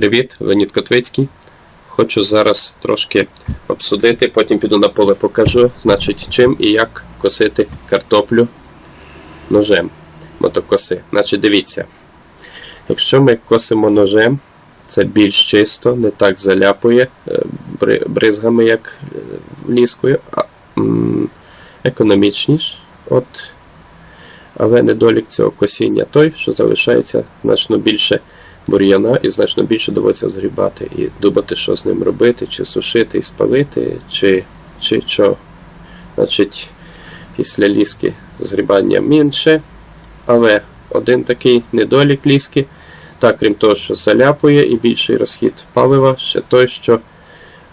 Привіт, Леонід Котвицький. Хочу зараз трошки обсудити, потім піду на поле покажу, значить, чим і як косити картоплю ножем мотокоси. Значить, дивіться, якщо ми косимо ножем, це більш чисто, не так заляпує е, бризгами, як е, ліскою, а економічніш. От. Але недолік цього косіння той, що залишається значно більше бур'яна і значно більше доводиться згрібати і думати, що з ним робити, чи сушити і спалити, чи, чи що. Значить, після ліски згрібання менше. Але один такий недолік ліски, так, крім того, що заляпує і більший розхід палива, ще той, що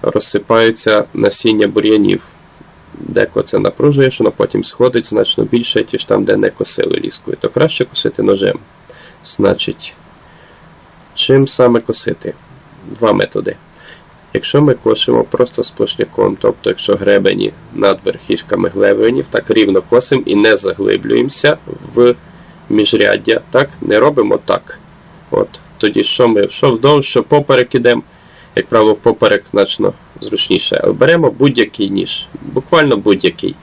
розсипаються насіння бур'янів. Деко це напружує, що воно потім сходить значно більше, ніж там, де не косили ліскою. То краще косити ножем. Значить, чим саме косити? Два методи. Якщо ми косимо просто сплошняком, тобто якщо гребені над верхішками гребенів, так рівно косимо і не заглиблюємося в міжряддя, так, не робимо так. От. Тоді що ми що вздовж, що поперек ідемо, як правило, поперек значно зручніше. Беремо будь-який ніж, буквально будь-який.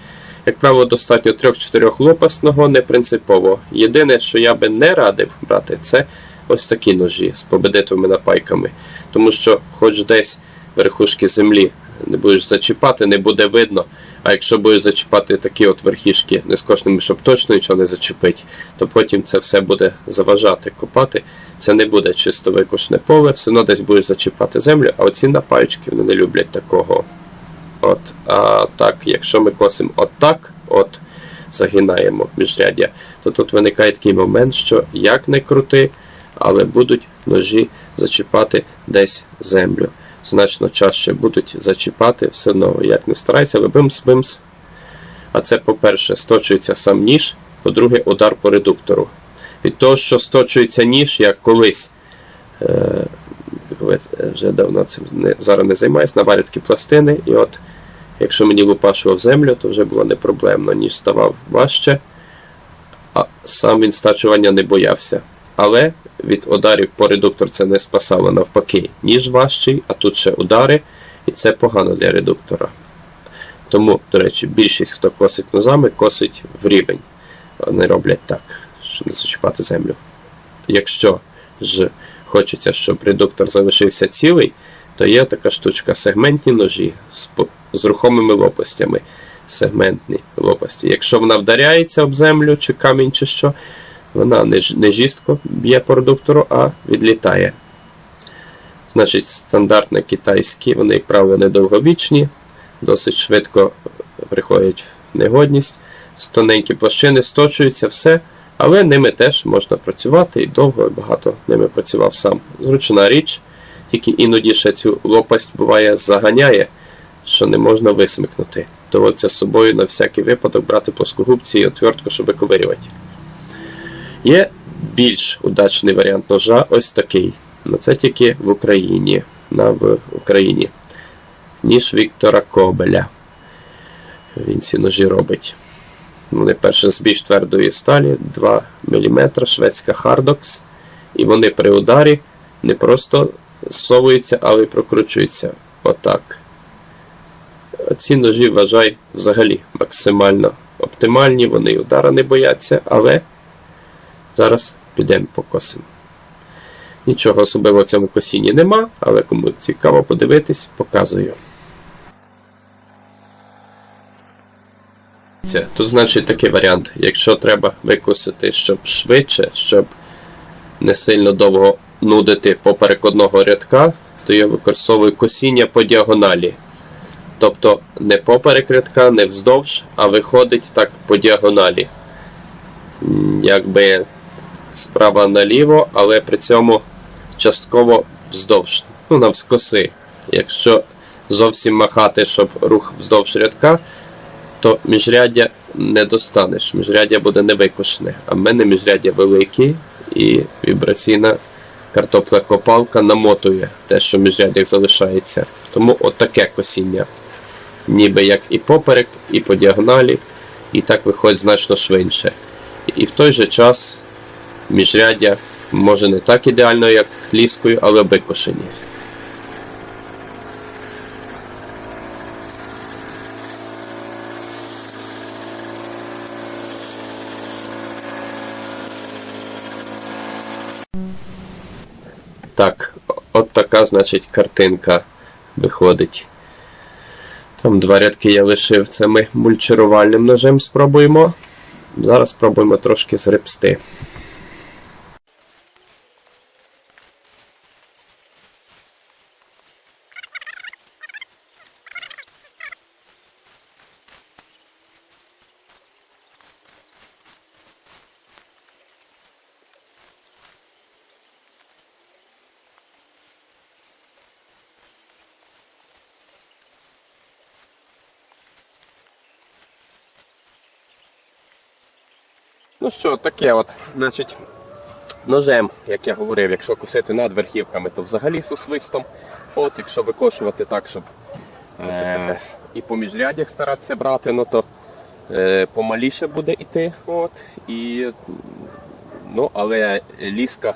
Як правило, достатньо 3-4 лопасного, не принципово. Єдине, що я би не радив брати, це ось такі ножі з победитовими напайками. Тому що, хоч десь верхушки землі не будеш зачіпати, не буде видно. А якщо будеш зачіпати такі от верхішки нескошними, щоб точно нічого не зачепить, то потім це все буде заважати копати. Це не буде чисто викошне поле, все одно десь будеш зачіпати землю, а оці напаючки вони не люблять такого. От, а так, якщо ми косимо отак, от загинаємо в міжряддя, то тут виникає такий момент, що як не крути, але будуть ножі зачіпати десь землю. Значно чаще будуть зачіпати, все одно, як не старайся, але бимс-бимс. А це, по-перше, сточується сам ніж, по-друге, удар по редуктору. Від того, що сточується ніж, як колись е, вже давно цим не, зараз не займаюся, наварю такі пластини, і от якщо мені лупашував землю, то вже було не проблемно, ніж ставав важче, а сам він стачування не боявся. Але від ударів по редуктор це не спасало навпаки, ніж важчий, а тут ще удари, і це погано для редуктора. Тому, до речі, більшість, хто косить нозами, косить в рівень. Вони роблять так, щоб не зачіпати землю. Якщо ж хочеться, щоб редуктор залишився цілий, то є така штучка сегментні ножі з, з рухомими лопастями. Сегментні лопасті. Якщо вона вдаряється об землю чи камінь, чи що, вона не, жістко б'є по редуктору, а відлітає. Значить, стандартно китайські, вони, як правило, недовговічні, досить швидко приходять в негодність. Тоненькі площини сточуються все, але ними теж можна працювати і довго і багато ними працював сам. Зручна річ, тільки іноді ще цю лопасть буває заганяє, що не можна висмикнути. Доводиться з собою на всякий випадок брати плоскогубці і отвертку, щоб виковирювати. Є більш удачний варіант ножа, ось такий. Ну це тільки в Україні. На, в Україні. Ніж Віктора Кобеля. Він ці ножі робить. Вони перше з більш твердої сталі, 2 мм, шведська Хардокс. І вони при ударі не просто зсовуються, але й прокручуються. Отак. Ці ножі вважай взагалі максимально оптимальні, вони удара не бояться, але зараз підемо покосимо. Нічого особливого в цьому косінні нема, але кому цікаво подивитись, показую. Тут, значить, такий варіант. Якщо треба викосити, щоб швидше, щоб не сильно довго нудити поперек одного рядка, то я використовую косіння по діагоналі. Тобто не поперек рядка, не вздовж, а виходить так по діагоналі. Якби справа наліво, але при цьому частково вздовж. Ну, навскоси. Якщо зовсім махати, щоб рух вздовж рядка, то міжряддя не достанеш. Міжряддя буде невикошене. А в мене міжряддя великі і вібраційна картопля-копалка намотує те, що в міжряддях залишається. Тому отаке косіння. Ніби як і поперек, і по діагоналі, і так виходить значно швидше. І в той же час міжряддя Може не так ідеально, як ліскою, але викошені. Так, от така, значить, картинка виходить. Там два рядки я лишив. Це ми мульчарувальним ножем спробуємо. Зараз спробуємо трошки зребсти. Ну що, таке от, значить, ножем, як я говорив, якщо косити над верхівками, то взагалі з усвистом. От, якщо викошувати так, щоб е, і по міжрядях старатися брати, ну то е, помаліше буде йти. От, і, ну, але ліска,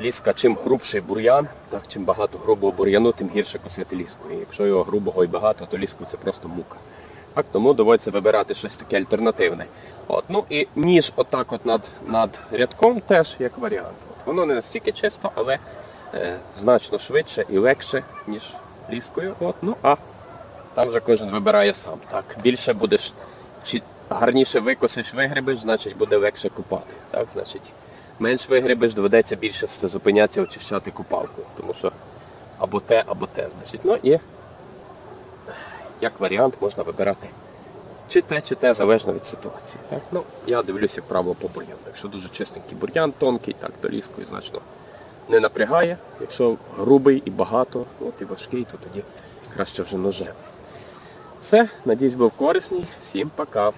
ліска, чим грубший бур'ян, так, чим багато грубого бур'яну, тим гірше косити ліску. І якщо його грубого і багато, то ліску це просто мука. Так, тому доводиться вибирати щось таке альтернативне. От, ну і ніж отак от над, над рядком теж як варіант. Воно не настільки чисто, але е, значно швидше і легше, ніж ліскою. От, ну, а там вже кожен вибирає сам. Так, більше будеш, чи гарніше викосиш, вигребеш, значить буде легше купати. Так, значить, менш вигребеш, доведеться більше зупинятися, очищати купалку. Тому що або те, або те. Значить, ну і як варіант можна вибирати чи те, чи те, залежно від ситуації. Так? Ну, я дивлюся вправо по бур'яну. Якщо дуже чистенький бур'ян, тонкий, так, то ліскою значно не напрягає. Якщо грубий і багато, от і важкий, то тоді краще вже ножем. Все, надіюсь, був корисний. Всім пока.